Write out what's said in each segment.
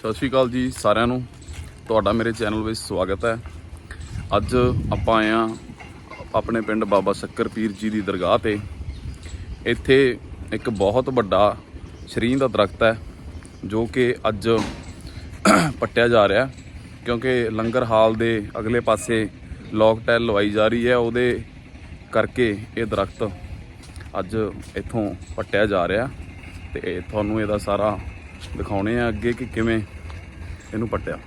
ਸਤਿ ਸ਼੍ਰੀ ਅਕਾਲ ਜੀ ਸਾਰਿਆਂ ਨੂੰ। ਤੁਹਾਡਾ ਮੇਰੇ ਚੈਨਲ ਵਿੱਚ ਸਵਾਗਤ ਹੈ। ਅੱਜ ਆਪਾਂ ਆਏ ਆ ਆਪਣੇ ਪਿੰਡ ਬਾਬਾ ਸ਼ੱਕਰ ਪੀਰ ਜੀ ਦੀ ਦਰਗਾਹ ਤੇ। ਇੱਥੇ ਇੱਕ ਬਹੁਤ ਵੱਡਾ ਸ਼ਰੀਂ ਦਾ ਦਰਖਤ ਹੈ, ਜੋ ਕਿ ਅੱਜ ਪੱਟਿਆ ਜਾ ਰਿਹਾ ਕਿਉਂਕਿ ਲੰਗਰ ਹਾਲ ਦੇ ਅਗਲੇ ਪਾਸੇ ਲੌਕ ਟੈਲ ਲਵਾਈ ਜਾ ਰਹੀ ਹੈ, ਉਹਦੇ ਕਰਕੇ ਇਹ ਦਰਖਤ ਅੱਜ ਇੱਥੋਂ ਪੱਟਿਆ ਜਾ ਰਿਹਾ ਤੇ ਤੁਹਾਨੂੰ ਇਹਦਾ ਸਾਰਾ ਦਿਖਾਉਣੇ ਆ ਅੱਗੇ ਕਿ ਕਿਵੇਂ ਇਹਨੂੰ ਪੱਟਿਆ।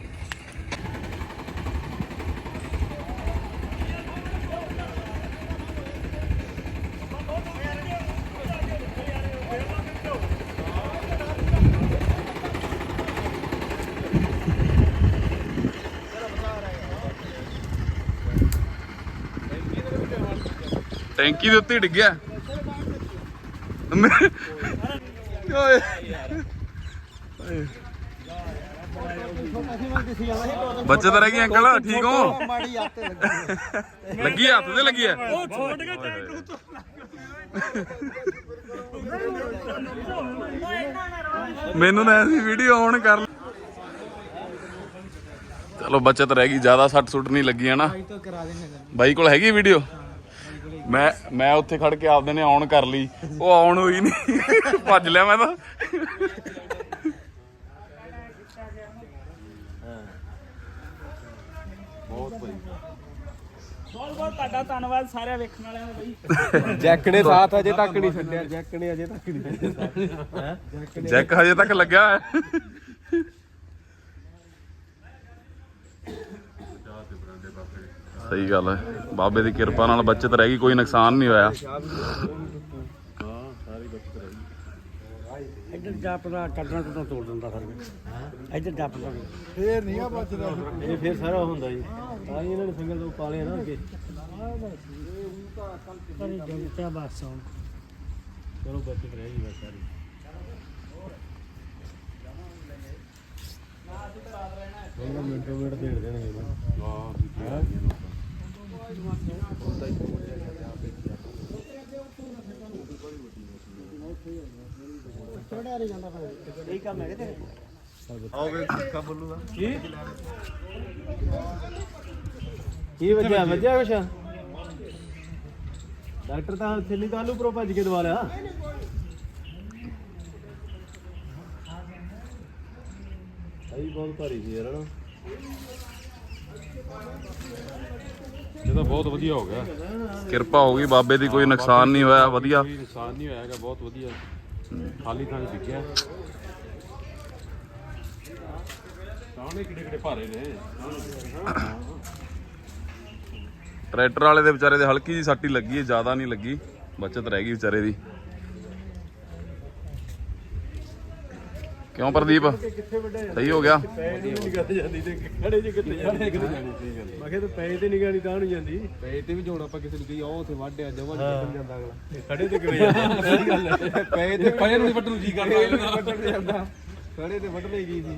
ਟੈਂਕੀ ਦੇ ਉੱਤੇ ਡਿੱਗਿਆ। ਮੈਂ- ਓਏ ਬੱਚਤ ਰਹਿ ਗਈ ਅੰਕਲ ਠੀਕ ਹੋ? ਮਾੜੀ ਲੱਗੀ ਲੱਗੀ ਹੱਥ ਤੇ ਲੱਗੀ ਹੈ ਉਹ ਕੇ ਮੈਨੂੰ ਨਾ ਐਸੀ ਵੀਡੀਓ ਆਨ ਕਰ ਲ- ਚਲੋ ਬੱਚਤ ਰਹਿ ਗਈ ਜ਼ਿਆਦਾ ਸੱਟ ਸੁੱਟ ਨਹੀਂ ਲੱਗੀਆਂ ਨਾ ਤੋਂ ਕਰਾ ਦੇਣੇ ਬਾਈ ਕੋਲ ਹੈਗੀ ਵੀਡੀਓ ਮੈਂ ਮੈਂ ਉੱਥੇ ਖੜ ਕੇ ਆਪਦੇ ਨੇ ਆਨ ਕਰ ਲਈ। ਉਹ ਆਨ ਹੋਈ ਨਹੀਂ। ਭੱਜ ਲਿਆ ਮੈਂ ਤਾਂ। ਬਹੁਤ ਬਹੁਤ ਤੁਹਾਡਾ ਧੰਨਵਾਦ ਸਾਰਿਆਂ ਵੇਖਣ ਵਾਲਿਆਂ ਦਾ ਬਈ। ਜੈਕ ਨੇ ਸਾਥ ਅਜੇ ਤੱਕ ਨਹੀਂ ਛੱਡਿਆ ਜੈਕ ਨੇ ਅਜੇ ਤੱਕ ਨਹੀਂ ਛੱਡਿਆ। ਜੈਕ ਹਜੇ ਤੱਕ ਲੱਗਿਆ ਹੈ ਸਹੀ ਗੱਲ ਹੈ। ਬਾਬੇ ਦੀ ਕਿਰਪਾ ਨਾਲ ਬਚਤ ਰਹਿ ਗਈ ਕੋਈ ਨੁਕਸਾਨ ਨਹੀਂ ਹੋਇਆ। ਜੱਪ ਦਾ ਕੱਢਣਾ ਟੁੱਟਣਾ ਤੋੜ ਦਿੰਦਾ ਫਿਰ ਇੱਧਰ ਜੱਪ ਦਾ ਫੇਰ ਨਹੀਂ ਆ ਬਚਦਾ। ਇਹ ਫਿਰ ਸਾਰਾ ਹੁੰਦਾ ਜੀ। ਤਾਂ ਹੀ ਇਹਨਾਂ ਨੇ ਸਿੰਗਲ ਤੋਂ ਪਾਲੇ ਨਾ ਅੱਗੇ। ਕਰੀ ਜੰਤਿਆ ਬਸ ਚਲੋ ਬਚਤ ਰਹਿ ਗਈ ਬਸ ਸਾਰੀ। ਮਿੰਟੋ ਮਿੰਟ ਦੇੜ ਦੇਣਗੇ ਬਸ ਇਹ ਕੰਮ ਹੈ ਤੇਰੇ ਕੀ ਕੀ ਵਜਿਆ? ਵਜਿਆ ਕੁਛ? ਡਾਕਟਰ ਤਾਂ ਥੱਲੀ ਤਾਂ ਆਲੂ ਪਰੋ ਭੱਜ ਕੇ ਦਵਾ ਲਿਆ। ਸਹੀ ਬਹੁਤ ਭਾਰੀ ਸੀ ਯਾਰ। ਨਾ ਇਹ ਤਾਂ ਬਹੁਤ ਵਧੀਆ ਹੋ ਗਿਆ। ਕਿਰਪਾ ਹੋ ਗਈ ਬਾਬੇ ਦੀ ਕੋਈ ਨੁਕਸਾਨ ਨਹੀਂ ਹੋਇਆ ਵਧੀਆ। ਕੋਈ ਨੁਕਸਾਨ ਨਹੀਂ ਹੋਇਆ ਹੈਗਾ ਬਹੁਤ ਵਧੀਆ। ਖਾਲੀ ਥਾਂ ਡਿੱਗਿਆ ਸਾਹਮਣੇ ਕਿੱਡੇ ਕਿੱਡੇ ਭਾਰੇ ਨੇ? ਟਰੈਕਟਰ ਵਾਲੇ ਦੇ ਵਿਚਾਰੇ ਦੇ ਹਲਕੀ ਜੀ ਸੱਟੀ ਲੱਗੀ ਹੈ ਜ਼ਿਆਦਾ ਨਹੀਂ ਲੱਗੀ ਬਚਤ ਰਹਿ ਗਈ ਵਿਚਾਰੇ ਦੀ। ਕਿਉਂ ਪ੍ਰਦੀਪ? ਸਹੀ ਹੋ ਗਿਆ। ਪੈਸੇ ਤੇ ਨਿਗਾਹ ਜਾਂਦੀ ਤੇ ਖੜੇ ਜੀ ਕਿੱਥੇ ਜਾਂਦੀ ਮੈਂ ਕਿਹਾ ਤੂੰ ਪੈਸੇ ਤੇ ਨਿਗਾਹ ਨਹੀਂ ਤਾਂ ਨੂੰ ਜਾਂਦੀ। ਪੈਸੇ ਤੇ ਵੀ ਜੋੜ ਆਪਾਂ ਕਿਸੇ ਨੂੰ ਕਹੀ ਉਹ ਉੱਥੇ ਵਾਢਿਆ ਜਮਾ ਨਹੀਂ ਜਾਂਦਾ ਅਗਲਾ। ਖੜੇ ਤੇ ਕਿਵੇਂ ਜਾਂਦਾ? ਸਹੀ ਗੱਲ ਹੈ। ਪੈਸੇ ਤੇ ਪੈਰ ਨੂੰ ਵੱਟਣ ਨੂੰ ਜੀ ਕਰਦਾ। ਵੱਢਣ ਜਾਂਦਾ। ਖੜੇ ਤੇ ਵੱਢ ਲਈ ਗਈ ਸੀ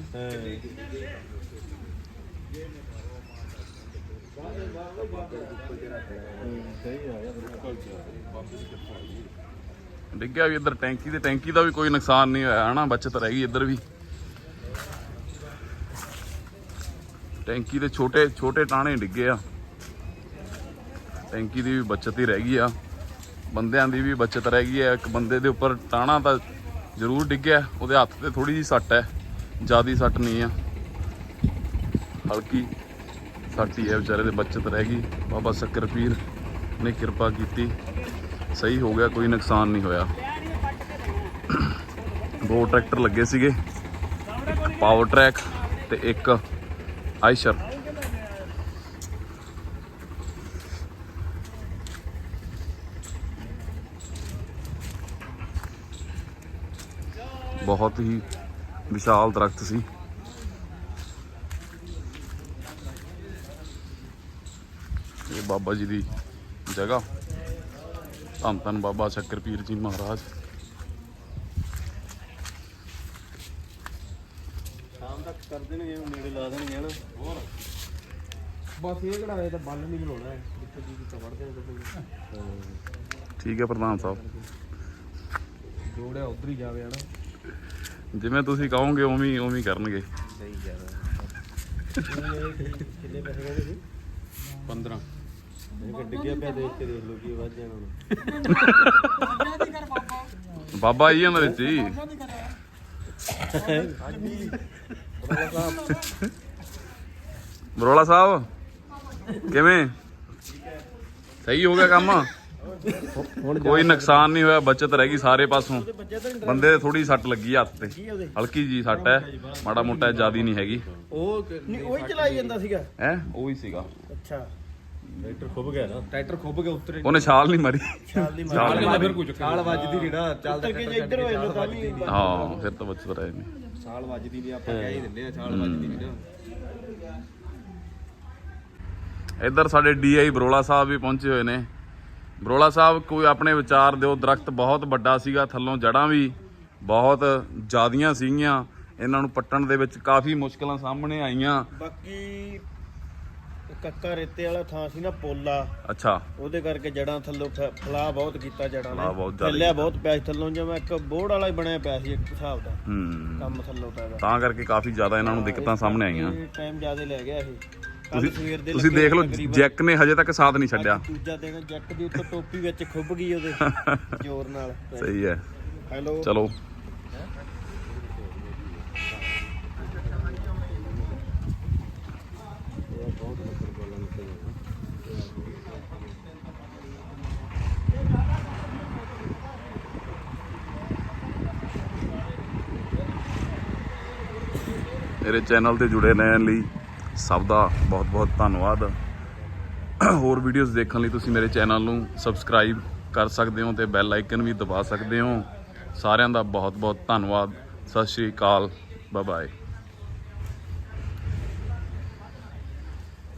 ਡਿੱਗਿਆ ਵੀ ਇੱਧਰ ਟੈਂਕੀ ਤੇ, ਟੈਂਕੀ ਦਾ ਵੀ ਕੋਈ ਨੁਕਸਾਨ ਨਹੀਂ ਹੋਇਆ, ਹਨਾ? ਬਚਤ ਰਹਿ ਗਈ ਇੱਧਰ ਵੀ। ਟੈਂਕੀ ਦੇ ਛੋਟੇ ਛੋਟੇ ਟਾਣੇ ਡਿੱਗੇ ਆ। ਟੈਂਕੀ ਦੀ ਵੀ ਬਚਤ ਹੀ ਰਹਿ ਗਈ ਆ। ਬੰਦਿਆਂ ਦੀ ਵੀ ਬਚਤ ਰਹਿ ਗਈ ਹੈ ਇੱਕ ਬੰਦੇ ਦੇ ਉੱਪਰ ਟਾਣਾ ਤਾਂ ਜ਼ਰੂਰ ਡਿੱਗਿਆ। ਉਹਦੇ ਹੱਥ ਤੇ ਥੋੜੀ ਜੀ ਸੱਟ ਹੈ। ਜਿਆਦੀ ਸੱਟ ਨਹੀਂ ਆ। ਹਲਕੀ ਸੱਟ ਹੀ ਹੈ ਵਿਚਾਰੇ ਦੇ, ਬਚਤ ਰਹਿ ਗਈ। ਬਾਬਾ ਸ਼ੱਕਰ ਪੀਰ ਨੇ ਕਿਰਪਾ ਕੀਤੀ। ਸਹੀ ਹੋ ਗਿਆ, ਕੋਈ ਨੁਕਸਾਨ ਨਹੀਂ ਹੋਇਆ। ਦੋ ਟਰੈਕਟਰ ਲੱਗੇ ਸੀਗੇ ਇੱਕ ਪਾਵਰ ਟਰੈਕ ਤੇ ਇੱਕ ਆਇਸ਼ਰ ਬਹੁਤ ਹੀ ਵਿਸ਼ਾਲ ਦਰਖਤ ਸੀ। ਇਹ ਬਾਬਾ ਜੀ ਦੀ ਜਗ੍ਹਾ। ਧੰਨ ਧੰਨ ਬਾਬਾ ਸ਼ੱਕਰ ਪੀਰ ਜੀ ਮਹਾਰਾਜ। ਸ਼ਾਮ ਤੱਕ ਕਰ ਦੇਣਗੇ ਉਹ ਨੇੜੇ ਲਾ ਦੇਣਗੇ ਨਾ ਹੋਰ? ਬਸ ਇਹ ਕਿਹੜਾ ਇਹ ਤਾਂ ਬੰਨ ਨਹੀਂ ਬਣਾਉਣਾ ਹੈ ਜਿੱਥੇ ਜੀ ਕਿਤਾ ਵੜਦੇ ਨੇ ਠੀਕ ਹੈ ਪ੍ਰਧਾਨ ਸਾਹਿਬ। ਜੋੜਿਆ ਉਧਰ ਹੀ ਜਾਵੇ ਹਨਾ। ਜਿਵੇਂ ਤੁਸੀਂ ਕਹੋਗੇ ਉਵੇਂ ਹੀ ਉਵੇਂ ਕਰਨਗੇ। ਸਹੀ ਜ਼ਿਆਦਾ ਕਿੰਨੇ ਪੈਸੇ ਕਹਿੰਦੇ ਸੀ 15 ਇਹ ਡਿੱਗਿਆ ਪਿਆ ਦੇਖ ਕੇ ਦੇਖ ਲਓ ਕੀ ਵੱਜ ਜਾਣਾ ਹੁਣ। ਬਾਬਾ ਜੀ ਉਹਨਾਂ ਵਿੱਚ ਹੀ ਬਰੋਲਾ ਸਾਹਿਬ ਕਿਵੇਂ? ਸਹੀ ਹੋ ਗਿਆ ਕੰਮ? ਕੋਈ ਨੁਕਸਾਨ ਨਹੀਂ ਹੋਇਆ ਬਚਤ ਰਹਿ ਗਈ ਸਾਰੇ ਪਾਸੋਂ। ਬੰਦੇ ਦੇ ਥੋੜੀ ਸੱਟ ਲੱਗੀ ਹੱਥ ਤੇ। ਹਲਕੀ ਜੀ ਸੱਟ ਹੈ ਮਾੜਾ ਮੋਟਾ ਜਿਆਦੀ ਨਹੀਂ ਹੈਗੀ। ਉਹ ਨਹੀਂ ਉਹੀ ਚਲਾਈ ਜਾਂਦਾ ਸੀਗਾ। ਹੈ? ਉਹ ਹੀ ਸੀਗਾ। ਅੱਛਾ। ਟਰੈਕਟਰ ਖੁੱਬ ਗਿਆ ਨਾ। ਟਰੈਕਟਰ ਖੁੱਬ ਕੇ ਉੱਤਰੇ ਉਹਨੇ ਛਾਲ ਨਹੀਂ ਮਾਰੀ। ਛਾਲ ਨਹੀਂ ਮਾਰੀ। ਫਿਰ ਕੋਈ ਛਾਲ ਵੱਜਦੀ ਨਹੀਂ ਨਾ ਚੱਲਦਾ ਕੇ ਜੇ ਇੱਧਰ ਹੋਏ ਤਾਂ ਵੀ। ਹਾਂ ਫਿਰ ਤਾਂ ਬਚਤ ਰਹੇ ਨੇ ਛਾਲ ਵੱਜਦੀ ਨਹੀਂ ਆਪਾਂ ਕਹਿ ਹੀ ਦਿੰਦੇ ਆ ਛਾਲ ਵੱਜਦੀ ਨਹੀਂ ਨਾ। ਇੱਧਰ ਸਾਡੇ ਡੀਆਈ ਬਰੋਲਾ ਸਾਹਿਬ ਵੀ ਪਹੁੰਚੇ ਹੋਏ ਨੇ। ਬਰੋਲਾ ਸਾਹਿਬ ਕੋਈ ਆਪਣੇ ਵਿਚਾਰ ਦਿਓ ਦਰਖਤ ਬਹੁਤ ਵੱਡਾ ਸੀਗਾ ਥੱਲੋਂ ਜੜਾਂ ਵੀ ਬਹੁਤ ਜ਼ਿਆਦੀਆਂ ਸੀਗੀਆਂ। ਇਹਨਾਂ ਨੂੰ ਪੱਟਣ ਦੇ ਵਿੱਚ ਕਾਫੀ ਮੁਸ਼ਕਲਾਂ ਸਾਹਮਣੇ ਆਈਆਂ। ਬਾਕੀ ਕੱਕਾ ਰੇਤੇ ਵਾਲਾ ਥਾਂ ਸੀ ਨਾ ਪੋਲਾ। ਅੱਛਾ। ਉਹਦੇ ਕਰਕੇ ਜੜਾਂ ਥੱਲੋਂ ਫ- ਫਲਾਅ ਬਹੁਤ ਕੀਤਾ ਜੜਾਂ ਫਲਾਅ ਬਹੁਤ ਜ਼ਿਆਦਾ ਥੱਲਿਆ ਬਹੁਤ ਪਿਆ ਸੀ ਥੱਲੋਂ ਜਿਵੇਂ ਇੱਕ ਬੋਰਡ ਵਾਲਾ ਹੀ ਬਣਿਆ ਪਿਆ ਸੀ ਇੱਕ ਹਿਸਾਬ ਦਾ। ਹੂੰ। ਕੰਮ ਥੱਲੋਂ ਪਿਆ ਵਾ। ਤਾਂ ਕਰਕੇ ਕਾਫੀ ਜ਼ਿਆਦਾ ਇਹਨਾਂ ਨੂੰ ਦਿੱਕਤਾਂ ਸਾਹਮਣੇ ਆਈਆਂ। ਟਾਈਮ ਜ਼ਿਆਦਾ ਲੈ ਗਿਆ ਇਹ। ਤੁਸੀਂ ਤੁਸੀਂ ਦੇਖ ਲਓ। ਜੈਕ ਨੇ ਹਜੇ ਤੱਕ ਸਾਥ ਨਹੀਂ ਛੱਡਿਆ। ਦੂਜਾ ਦਿਨ ਜੈਕ ਦੀ ਉੱਤੇ ਟੋਪੀ ਵਿੱਚ ਖੁੱਭ ਗਈ ਉਹਦੇ ਜ਼ੋਰ ਨਾਲ। ਸਹੀ ਹੈ। ਹੈਲੋ। ਚਲੋ। ਮੇਰੇ ਚੈਨਲ ਤੇ ਜੁੜੇ ਰਹਿਣ ਲਈ ਸਭ ਦਾ ਬਹੁਤ ਬਹੁਤ ਧੰਨਵਾਦ। ਹੋਰ ਵੀਡੀਓਜ਼ ਦੇਖਣ ਲਈ ਤੁਸੀਂ ਮੇਰੇ ਚੈਨਲ ਨੂੰ ਸਬਸਕ੍ਰਾਈਬ ਕਰ ਸਕਦੇ ਹੋ ਤੇ ਬੈਲ ਆਈਕਨ ਵੀ ਦਬਾ ਸਕਦੇ ਹੋ। ਸਾਰਿਆਂ ਦਾ ਬਹੁਤ ਬਹੁਤ ਧੰਨਵਾਦ। ਸਤਿ ਸ਼੍ਰੀ ਅਕਾਲ। Bye bye